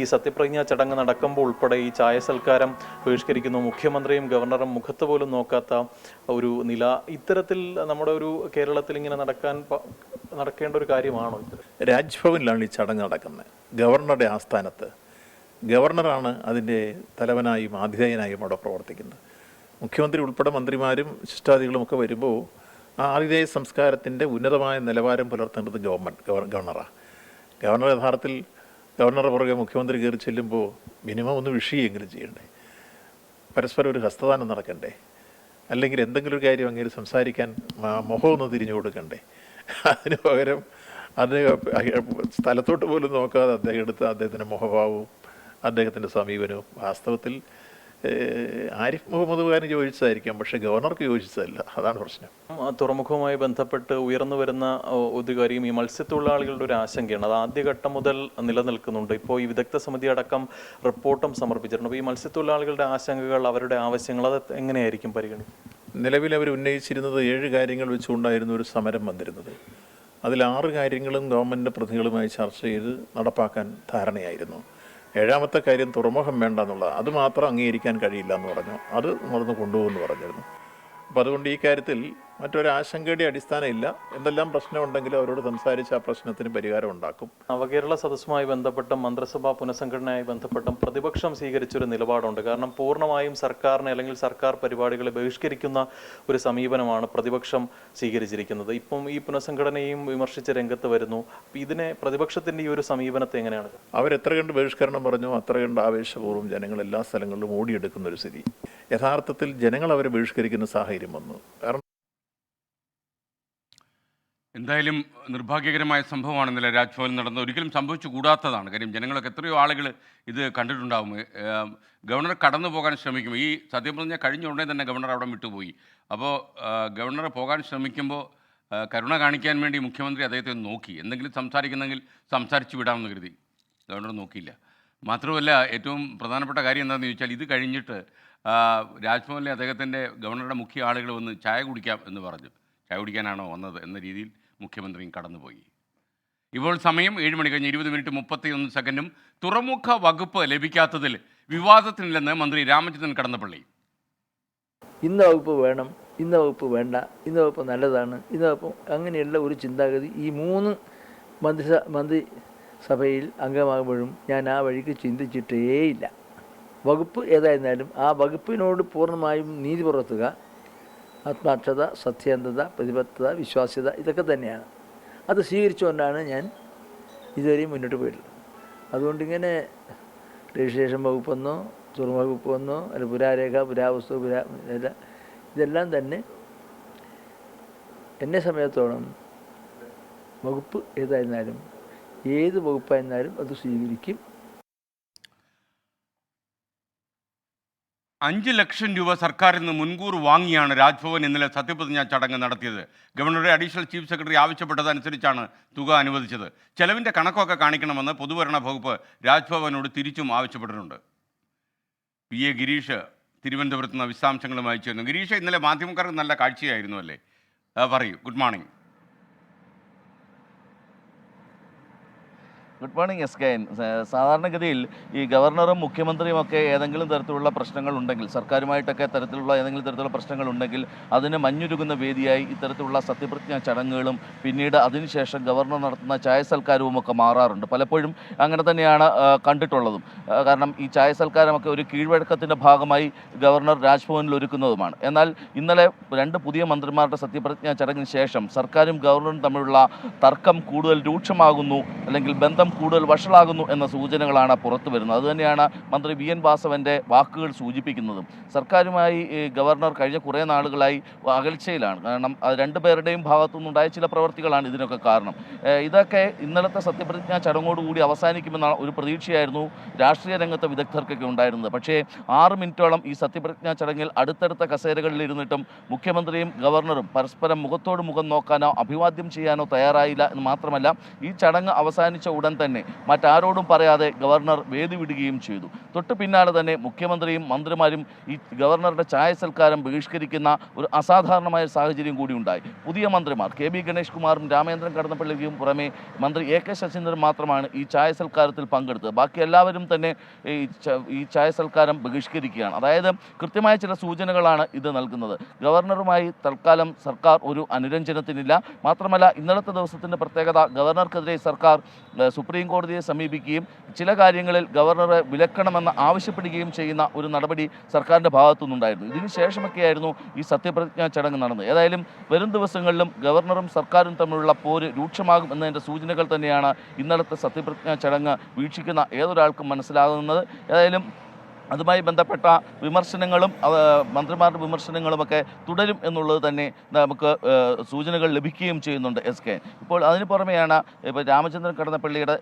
ഈ സത്യപ്രതിജ്ഞാ ചടങ്ങ് നടക്കുമ്പോൾ ഉൾപ്പെടെ ഈ ചായ സൽക്കാരം ബഹിഷ്കരിക്കുന്നു. മുഖ്യമന്ത്രിയും ഗവർണറും മുഖത്ത് പോലും നോക്കാത്ത ഒരു നില. ഇത്തരത്തിൽ നമ്മുടെ ഒരു കേരളത്തിൽ ഇങ്ങനെ നടക്കാൻ നടക്കേണ്ട ഒരു കാര്യമാണോ രാജ്ഭവനിലാണ് ഈ ചടങ്ങ് നടക്കുന്നത്. ഗവർണറുടെ ആസ്ഥാനത്ത്. ഗവർണറാണ് അതിന്റെ തലവനായും ആതിഥേയനായും അവിടെ പ്രവർത്തിക്കുന്നത്. മുഖ്യമന്ത്രി ഉൾപ്പെടെ മന്ത്രിമാരും ശിഷ്ടാദികളും ഒക്കെ വരുമ്പോൾ ആ ആതിഥേയ സംസ്കാരത്തിന്റെ ഉന്നതമായ നിലവാരം പുലർത്തേണ്ടത് ഗവൺമെന്റ് ഗവർണറാണ് ഗവർണർ യഥാർത്ഥത്തിൽ ഗവർണറുടെ പുറകെ മുഖ്യമന്ത്രി കയറി ചെല്ലുമ്പോൾ മിനിമം ഒന്ന് വിഷയെങ്കിലും ചെയ്യണ്ടേ? പരസ്പരം ഒരു ഹസ്തദാനം നടക്കണ്ടേ? അല്ലെങ്കിൽ എന്തെങ്കിലും ഒരു കാര്യം അങ്ങനെ സംസാരിക്കാൻ മുഖമൊന്ന് തിരിഞ്ഞു കൊടുക്കണ്ടേ? അതിന് പകരം അദ്ദേഹം സ്ഥലത്തോട്ട് പോലും നോക്കാതെ അദ്ദേഹം എടുത്ത അദ്ദേഹത്തിന്റെ മുഖഭാവവും അദ്ദേഹത്തിന്റെ സമീപനവും വാസ്തവത്തിൽ ആരിഫ് മുഹമ്മദ് ഖാന് യോജിച്ചതായിരിക്കാം പക്ഷേ ഗവർണർക്ക് ചോദിച്ചതല്ല. അതാണ് പ്രശ്നം. തുറമുഖവുമായി ബന്ധപ്പെട്ട് ഉയർന്നു വരുന്ന ഒരു കാര്യം ഈ മത്സ്യത്തൊഴിലാളികളുടെ ഒരു ആശങ്കയാണ്. അത് ആദ്യഘട്ടം മുതൽ നിലനിൽക്കുന്നുണ്ട്. ഇപ്പോൾ ഈ വിദഗ്ധ സമിതി അടക്കം റിപ്പോർട്ടും സമർപ്പിച്ചിട്ടുണ്ട്. അപ്പോൾ ഈ മത്സ്യത്തൊഴിലാളികളുടെ ആശങ്കകൾ അവരുടെ ആവശ്യങ്ങൾ അത് എങ്ങനെയായിരിക്കും പരിഗണി? നിലവിൽ അവർ ഉന്നയിച്ചിരുന്നത് ഏഴ് കാര്യങ്ങൾ വെച്ചുകൊണ്ടായിരുന്നു ഒരു സമരം വന്നിരുന്നത്. അതിൽ ആറ് കാര്യങ്ങളും ഗവൺമെന്റ് പ്രതികളുമായി ചർച്ച ചെയ്ത് നടപ്പാക്കാൻ ധാരണയായിരുന്നു. ഏഴാമത്തെ കാര്യം തുറമുഖം വേണ്ട എന്നുള്ളത് അത് മാത്രം അംഗീകരിക്കാൻ കഴിയില്ല എന്ന് പറഞ്ഞു. അത് നടന്ന് കൊണ്ടുപോകുമെന്ന് പറഞ്ഞിരുന്നു. അപ്പോൾ അതുകൊണ്ട് ഈ കാര്യത്തിൽ മറ്റൊരാശങ്കയുടെ അടിസ്ഥാനമില്ല. എന്തെല്ലാം പ്രശ്നമുണ്ടെങ്കിലും അവരോട് സംസാരിച്ച് ആ പ്രശ്നത്തിന് പരിഹാരം ഉണ്ടാക്കും. നവകേരള സദസ്സുമായി ബന്ധപ്പെട്ടും മന്ത്രിസഭാ പുനഃസംഘടനയുമായി ബന്ധപ്പെട്ടും പ്രതിപക്ഷം സ്വീകരിച്ചൊരു നിലപാടുണ്ട്. കാരണം പൂർണമായും സർക്കാരിനെ അല്ലെങ്കിൽ സർക്കാർ പരിപാടികളെ ബഹിഷ്കരിക്കുന്ന ഒരു സമീപനമാണ് പ്രതിപക്ഷം സ്വീകരിച്ചിരിക്കുന്നത്. ഇപ്പം ഈ പുനഃസംഘടനയും വിമർശിച്ച രംഗത്ത് വരുന്നു. അപ്പം ഇതിനെ പ്രതിപക്ഷത്തിന്റെ ഈ ഒരു സമീപനത്തെ എങ്ങനെയാണ്? അവരെത്ര കണ്ട് ബഹിഷ്കരണം പറഞ്ഞു അത്ര കണ്ട് ആവേശപൂർവം ജനങ്ങൾ എല്ലാ സ്ഥലങ്ങളിലും ഓടിയെടുക്കുന്ന ഒരു സ്ഥിതി. യഥാർത്ഥത്തിൽ ജനങ്ങൾ അവരെ ബഹിഷ്കരിക്കുന്ന സാഹചര്യം വന്നു. കാരണം എന്തായാലും നിർഭാഗ്യകരമായ സംഭവമാണ് ഇന്നലെ രാജ്ഭവനിൽ നടന്നത്. ഒരിക്കലും സംഭവിച്ചു കൂടാത്തതാണ്. കാര്യം ജനങ്ങളൊക്കെ എത്രയോ ആളുകൾ ഇത് കണ്ടിട്ടുണ്ടാവും. ഗവർണർ കടന്നു പോകാൻ ശ്രമിക്കും. ഈ സത്യപ്രതിജ്ഞ കഴിഞ്ഞ ഉടനെ തന്നെ ഗവർണർ അവിടെ വിട്ടുപോയി. അപ്പോൾ ഗവർണർ പോകാൻ ശ്രമിക്കുമ്പോൾ കരുണ കാണിക്കാൻ വേണ്ടി മുഖ്യമന്ത്രി അദ്ദേഹത്തെ നോക്കി. എന്തെങ്കിലും സംസാരിക്കുന്നെങ്കിൽ സംസാരിച്ചു വിടാമെന്ന് കരുതി. ഗവർണർ നോക്കിയില്ല. മാത്രമല്ല ഏറ്റവും പ്രധാനപ്പെട്ട കാര്യം എന്താണെന്ന് ചോദിച്ചാൽ ഇത് കഴിഞ്ഞിട്ട് രാജ്ഭവനിലെ അദ്ദേഹത്തിന്റെ ഗവർണറുടെ മുഖ്യ ആളുകൾ വന്ന് ചായ കുടിക്കാം എന്ന് പറഞ്ഞു. ചായ കുടിക്കാനാണോ വന്നത് എന്ന രീതിയിൽ മുഖ്യമന്ത്രിയും കടന്നുപോയി. ഇപ്പോൾ സമയം ഏഴ് മണി കഴിഞ്ഞ് ഇരുപത് മിനിറ്റ് മുപ്പത്തിയൊന്ന് സെക്കൻഡും. തുറമുഖ വകുപ്പ് ലഭിക്കാത്തതിൽ വിവാദത്തിനില്ലെന്ന് മന്ത്രി രാമചന്ദ്രൻ കടന്നപ്പള്ളി. ഇന്ന വകുപ്പ് വേണം ഇന്ന വകുപ്പ് വേണ്ട ഇന്ന വകുപ്പ് നല്ലതാണ് ഇന്ന വകുപ്പ് അങ്ങനെയുള്ള ഒരു ചിന്താഗതി ഈ മൂന്ന് മന്ത്രിസ മന്ത്രിസഭയിൽ അംഗമാകുമ്പോഴും ഞാൻ ആ വഴിക്ക് ചിന്തിച്ചിട്ടേയില്ല. വകുപ്പ് ഏതായിരുന്നാലും ആ വകുപ്പിനോട് പൂർണമായും നീതി പുറത്തുക ആത്മാർത്ഥത സത്യാന്തത പ്രതിബദ്ധത വിശ്വാസ്യത ഇതൊക്കെ തന്നെയാണ്. അത് സ്വീകരിച്ചുകൊണ്ടാണ് ഞാൻ ഇതുവരെയും മുന്നോട്ട് പോയിട്ടുള്ളത്. അതുകൊണ്ട് ഇങ്ങനെ രജിസ്ട്രേഷൻ വകുപ്പെന്നോ തുറമുഖ വകുപ്പ് വന്നോ അല്ല പുരാരേഖ പുരാവസ്തു പുരാ ഇതെല്ലാം തന്നെ എന്നെ സമയത്തോളം വകുപ്പ് ഏതായിരുന്നാലും ഏത് വകുപ്പായിരുന്നാലും അത് സ്വീകരിക്കും. അഞ്ച് ലക്ഷം രൂപ സർക്കാരിൽ നിന്ന് മുൻകൂർ വാങ്ങിയാണ് രാജ്ഭവൻ ഇന്നലെ സത്യപ്രതിജ്ഞാ ചടങ്ങ് നടത്തിയത്. ഗവർണറുടെ അഡീഷണൽ ചീഫ് സെക്രട്ടറി ആവശ്യപ്പെട്ടതനുസരിച്ചാണ് തുക അനുവദിച്ചത്. ചെലവിന്റെ കണക്കൊക്കെ കാണിക്കണമെന്ന് പൊതുഭരണ വകുപ്പ് രാജ്ഭവനോട് തിരിച്ചും ആവശ്യപ്പെട്ടിട്ടുണ്ട്. പി. എ. ഗിരീഷ് തിരുവനന്തപുരത്ത് നിന്ന് വിശദാംശങ്ങളുമായി ചേർന്നു ഗിരീഷ് ഇന്നലെ മാധ്യമക്കാർക്ക് നല്ല കാഴ്ചയായിരുന്നു അല്ലേ? പറയൂ. Good morning. Good morning S K സാധാരണഗതിയിൽ ഈ ഗവർണറും മുഖ്യമന്ത്രിയും ഒക്കെ ഏതെങ്കിലും തരത്തിലുള്ള പ്രശ്നങ്ങൾ ഉണ്ടെങ്കിൽ സർക്കാരുമായിട്ടൊക്കെ തരത്തിലുള്ള ഏതെങ്കിലും തരത്തിലുള്ള പ്രശ്നങ്ങൾ ഉണ്ടെങ്കിൽ അതിന് മഞ്ഞുരുകുന്ന വേദിയായി ഇത്തരത്തിലുള്ള സത്യപ്രതിജ്ഞാ ചടങ്ങുകളും പിന്നീട് അതിനുശേഷം ഗവർണർ നടത്തുന്ന ചായ സൽക്കാരവും ഒക്കെ മാറാറുണ്ട്. പലപ്പോഴും അങ്ങനെ തന്നെയാണ് കണ്ടിട്ടുള്ളതും. കാരണം ഈ ചായ സൽക്കാരമൊക്കെ ഒരു കീഴ്വഴക്കത്തിന്റെ ഭാഗമായി ഗവർണർ രാജ്ഭവനിൽ ഒരുക്കുന്നതുമാണ്. എന്നാൽ ഇന്നലെ രണ്ട് പുതിയ മന്ത്രിമാരുടെ സത്യപ്രതിജ്ഞാ ചടങ്ങിന് ശേഷം സർക്കാരും ഗവർണറും തമ്മിലുള്ള തർക്കം കൂടുതൽ രൂക്ഷമാകുന്നു അല്ലെങ്കിൽ ബന്ധം കൂടുതൽ വഷളാകുന്നു എന്ന സൂചനകളാണ് പുറത്തു വരുന്നത്. അതുതന്നെയാണ് മന്ത്രി വി എൻ വാസവന്റെ വാക്കുകൾ സൂചിപ്പിക്കുന്നതും. സർക്കാരുമായി ഗവർണർ കഴിഞ്ഞ കുറേ നാളുകളായി അകൽച്ചയിലാണ്. കാരണം രണ്ടുപേരുടെയും ഭാഗത്തുനിന്നുണ്ടായ ചില പ്രവർത്തികളാണ് ഇതിനൊക്കെ കാരണം. ഇതൊക്കെ ഇന്നലത്തെ സത്യപ്രതിജ്ഞാ ചടങ്ങോടുകൂടി അവസാനിക്കുമെന്ന ഒരു പ്രതീക്ഷയായിരുന്നു രാഷ്ട്രീയ രംഗത്തെ വിദഗ്ധർക്കൊക്കെ ഉണ്ടായിരുന്നത്. പക്ഷേ ആറ് മിനിറ്റോളം ഈ സത്യപ്രതിജ്ഞാ ചടങ്ങിൽ അടുത്തടുത്ത കസേരകളിൽ ഇരുന്നിട്ടും മുഖ്യമന്ത്രിയും ഗവർണറും പരസ്പരം മുഖത്തോട് മുഖം നോക്കാനോ അഭിവാദ്യം ചെയ്യാനോ തയ്യാറായില്ല എന്ന് മാത്രമല്ല ഈ ചടങ്ങ് അവസാനിച്ച ഉടൻ തന്നെ. മറ്റാരോടും പറയാതെ ഗവർണർ വേദി വിടുകയും ചെയ്തു. തൊട്ട് പിന്നാലെ തന്നെ മുഖ്യമന്ത്രിയും മന്ത്രിമാരും ഈ ഗവർണറുടെ ചായ സൽക്കാരം ബഹിഷ്കരിക്കുന്ന ഒരു അസാധാരണമായ സാഹചര്യം കൂടി ഉണ്ടായി. പുതിയ മന്ത്രിമാർ കെ ബി ഗണേഷ് കുമാറും രാമേന്ദ്രൻ കടന്നപ്പള്ളിക്കും പുറമെ മന്ത്രി എ കെ ശശീന്ദ്രൻ മാത്രമാണ് ഈ ചായ സൽക്കാരത്തിൽ പങ്കെടുത്തത്. ബാക്കി എല്ലാവരും തന്നെ ഈ ചായ സൽക്കാരം ബഹിഷ്കരിക്കുകയാണ്. അതായത് കൃത്യമായ ചില സൂചനകളാണ് ഇത് നൽകുന്നത്. ഗവർണറുമായി തൽക്കാലം സർക്കാർ ഒരു അനുരഞ്ജനത്തിനില്ല. മാത്രമല്ല ഇന്നലത്തെ ദിവസത്തിന്റെ പ്രത്യേകത ഗവർണർക്കെതിരെ സർക്കാർ സുപ്രീം കോടതിയെ സമീപിക്കുകയും ചില കാര്യങ്ങളിൽ ഗവർണറെ വിലക്കണമെന്ന് ആവശ്യപ്പെടുകയും ചെയ്യുന്ന ഒരു നടപടി സർക്കാരിന്റെ ഭാഗത്തുനിന്നുണ്ടായിരുന്നു. ഇതിന് ശേഷമൊക്കെയായിരുന്നു ഈ സത്യപ്രതിജ്ഞാ ചടങ്ങ് നടന്നത്. ഏതായാലും വരും ദിവസങ്ങളിലും ഗവർണറും സർക്കാരും തമ്മിലുള്ള പോര് രൂക്ഷമാകും എന്നതിന്റെ സൂചനകൾ തന്നെയാണ് ഇന്നലത്തെ സത്യപ്രതിജ്ഞാ ചടങ്ങ് വീക്ഷിക്കുന്ന ഏതൊരാൾക്കും മനസ്സിലാകുന്നത്. ഏതായാലും അതുമായി ബന്ധപ്പെട്ട വിമർശനങ്ങളും മന്ത്രിമാരുടെ വിമർശനങ്ങളുമൊക്കെ തുടരും എന്നുള്ളത് തന്നെ നമുക്ക് സൂചനകൾ ലഭിക്കുകയും ചെയ്യുന്നുണ്ട് എസ് കെ. ഇപ്പോൾ അതിന് പുറമെയാണ് ഇപ്പോൾ രാമചന്ദ്രൻ കടന്നപ്പള്ളിയുടെ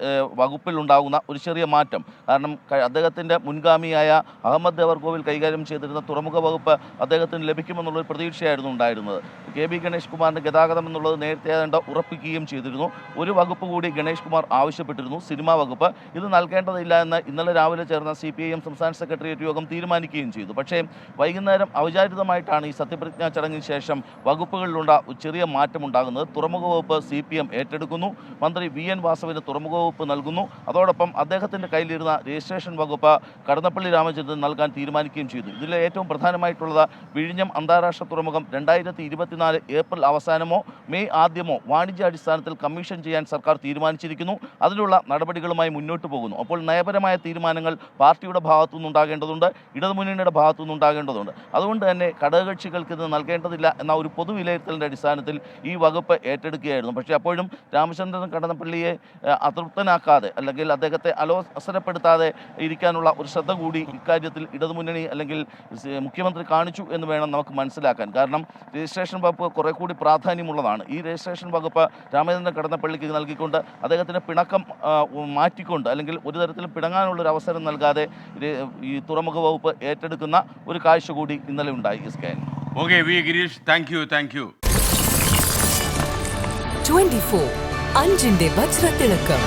ഉണ്ടാകുന്ന ഒരു ചെറിയ മാറ്റം. കാരണം അദ്ദേഹത്തിന്റെ മുൻഗാമിയായ അഹമ്മദ് ദേവർകോവിൽ കൈകാര്യം ചെയ്തിരുന്ന തുറമുഖ വകുപ്പ് അദ്ദേഹത്തിന് ലഭിക്കുമെന്നുള്ളൊരു പ്രതീക്ഷയായിരുന്നു ഉണ്ടായിരുന്നത്. കെ ബി ഗണേഷ് കുമാറിന്റെ ഗതാഗതം എന്നുള്ളത് നേരത്തെ ഏതാണ്ട് ഉറപ്പിക്കുകയും ചെയ്തിരുന്നു. ഒരു വകുപ്പ് കൂടി ഗണേഷ് കുമാർ ആവശ്യപ്പെട്ടിരുന്നു. സിനിമാ വകുപ്പ്. ഇത് നൽകേണ്ടതില്ല എന്ന് ഇന്നലെ രാവിലെ ചേർന്ന സി പി ഐ എം സംസ്ഥാന സെക്രട്ടേറിയറ്റ് യോഗം തീരുമാനിക്കുകയും ചെയ്തു. പക്ഷേ വൈകുന്നേരം ഔചാരിതമായിട്ടാണ് ഈ സത്യപ്രതിജ്ഞാ ചടങ്ങിന് ശേഷം വകുപ്പുകളിലുണ്ട ചെറിയ മാറ്റമുണ്ടാകുന്നത്. തുറമുഖ വകുപ്പ് സി പി എം ഏറ്റെടുക്കുന്നു. മന്ത്രി വി എൻ വാസവിന് തുറമുഖ വകുപ്പ് നൽകുന്നു. അതോടൊപ്പം അദ്ദേഹത്തിന്റെ കയ്യിലിരുന്ന രജിസ്ട്രേഷൻ വകുപ്പ് കടന്നപ്പള്ളി രാമചന്ദ്രൻ നൽകാൻ തീരുമാനിക്കുകയും ചെയ്തു. ഇതിൽ ഏറ്റവും പ്രധാനമായിട്ടുള്ളത് വിഴിഞ്ഞം അന്താരാഷ്ട്ര തുറമുഖം രണ്ടായിരത്തി ഇരുപത്തിനാല് ഏപ്രിൽ അവസാനമോ മെയ് ആദ്യമോ വാണിജ്യാടിസ്ഥാനത്തിൽ കമ്മീഷൻ ചെയ്യാൻ സർക്കാർ തീരുമാനിച്ചിരിക്കുന്നു. അതിനുള്ള നടപടികളുമായി മുന്നോട്ട് പോകുന്നു. അപ്പോൾ നയപരമായ തീരുമാനങ്ങൾ പാർട്ടിയുടെ ഭാഗത്തുനിന്നുണ്ടാകേണ്ടതുണ്ട് ഇടതുമുന്നണിയുടെ ഭാഗത്തുനിന്നുണ്ടാകേണ്ടതുണ്ട് അതുകൊണ്ട് തന്നെ ഘടകകക്ഷികൾക്ക് ഇത് നൽകേണ്ടതില്ല എന്ന ഒരു പൊതു വിലയിരുത്തലിന്റെ അടിസ്ഥാനത്തിൽ ഈ വകുപ്പ് ഏറ്റെടുക്കുകയായിരുന്നു. പക്ഷേ അപ്പോഴും രാമചന്ദ്രൻ കടന്നപ്പള്ളിയെ അതൃപ്തനാക്കാതെ അല്ലെങ്കിൽ അദ്ദേഹത്തെ അലോസരപ്പെടുത്താതെ ഇരിക്കാനുള്ള ഒരു ശ്രദ്ധ കൂടി ഇക്കാര്യത്തിൽ ഇടതുമുന്നണി അല്ലെങ്കിൽ മുഖ്യമന്ത്രി കാണിച്ചു എന്ന് വേണം നമുക്ക് മനസ്സിലാക്കാൻ. കാരണം രജിസ്ട്രേഷൻ വകുപ്പ് കുറെ കൂടി പ്രാധാന്യമുള്ളതാണ്. ഈ രജിസ്ട്രേഷൻ വകുപ്പ് രാമചന്ദ്രൻ കടന്നപ്പള്ളിക്ക് നൽകിക്കൊണ്ട് അദ്ദേഹത്തിന് പിണക്കം മാറ്റിക്കൊണ്ട് അല്ലെങ്കിൽ ഒരു തരത്തിലും പിണങ്ങാനുള്ളൊരു അവസരം നൽകാതെ ഈ തുറമുഖ വകുപ്പ് ഏറ്റെടുക്കുന്ന ഒരു കാഴ്ച കൂടി ഇന്നലെ ഉണ്ടായി ഈ scan. Okay V Girish thank you thank you twenty four അഞ്ചിന്റെ വജ്രത്തിളക്കം.